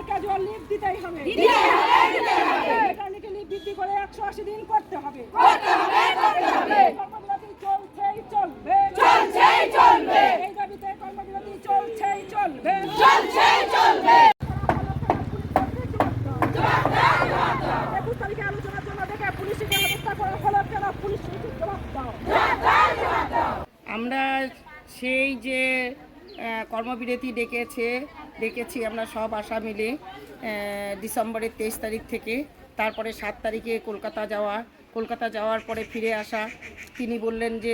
দিনের casual leave দিতেই হবে দিতে হবে, দিতে হবে। মেটার্নিটি লিভ বৃদ্ধি করে একশো আশি দিন করতে হবে করতে হবে, করতে হবে। কর্মবিরতি চলছেই চলবে চলছেই চলবে। এই দাবিতে কর্মবিরতি চলছেই চলবে চলছেই চলবে। একুশ তারিখে আলোচনার জন্য ডেকে পুলিশকে ব্যবস্থা করা হলো কেন পুলিশ আমরা সেই যে কর্মবিরতি ডেকেছে, ডেকেছি আমরা সব আশা মিলে ডিসেম্বরের তেইশ তারিখ থেকে। তারপরে সাত তারিখে কলকাতা যাওয়া, কলকাতা যাওয়ার পরে ফিরে আসা। তিনি বললেন যে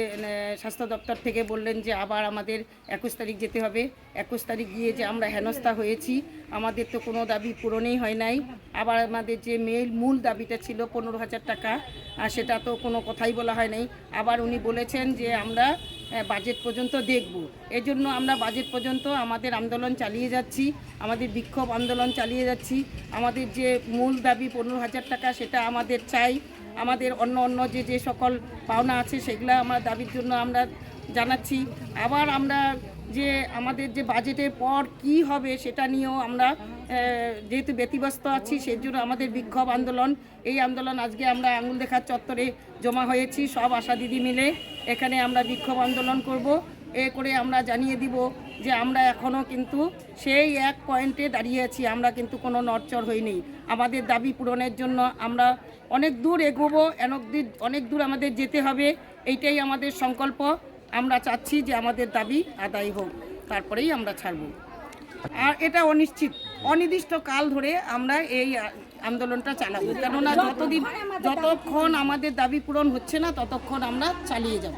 স্বাস্থ্য দপ্তর থেকে বললেন যে, আবার আমাদের একুশ তারিখ যেতে হবে। একুশ তারিখ গিয়ে যে আমরা হেনস্থা হয়েছি, আমাদের তো কোনো দাবি পূরণেই হয় নাই। আবার আমাদের যে মেল মূল দাবিটা ছিল পনেরো হাজার টাকা আর সেটা তো কোনো কথাই বলা হয় নাই। আবার উনি বলেছেন যে, আমরা বাজেট পর্যন্ত দেখব। এজন্য আমরা বাজেট পর্যন্ত আমাদের আন্দোলন চালিয়ে যাচ্ছি, আমাদের বিক্ষোভ আন্দোলন চালিয়ে যাচ্ছি। আমাদের যে মূল দাবি পনেরো হাজার টাকা, সেটা আমাদের চাই। আমাদের অন্য অন্য যে যে সকল পাওনা আছে, সেগুলো আমার দাবির জন্য আমরা জানাচ্ছি। আবার আমরা যে আমাদের যে বাজেটের পর কি হবে সেটা নিয়েও আমরা যেহেতু ব্যতিব্যস্ত আছি সেই জন্য আমাদের বিক্ষোভ আন্দোলন, এই আন্দোলন আজকে আমরা আঙুল দেখার চত্বরে জমা হয়েছি, সব আশা দিদি মিলে এখানে আমরা বিক্ষোভ আন্দোলন করব। এ করে আমরা জানিয়ে দিব যে আমরা এখনও কিন্তু সেই এক পয়েন্টে দাঁড়িয়ে আছি, আমরা কিন্তু কোনো নড়চড় হইনি। আমাদের দাবি পূরণের জন্য আমরা অনেক দূর এগোবো, অনেক দূর অনেক দূর আমাদের যেতে হবে, এইটাই আমাদের সংকল্প। আমরা চাচ্ছি যে আমাদের দাবি আদায় হোক, তারপরেই আমরা ছাড়ব। আর এটা অনিশ্চিত। অনির্দিষ্ট কাল ধরে আমরা এই আন্দোলনটা চালাবো। কেননা যতদিন যতক্ষণ আমাদের দাবি পূরণ হচ্ছে না, ততক্ষণ আমরা চালিয়ে যাব।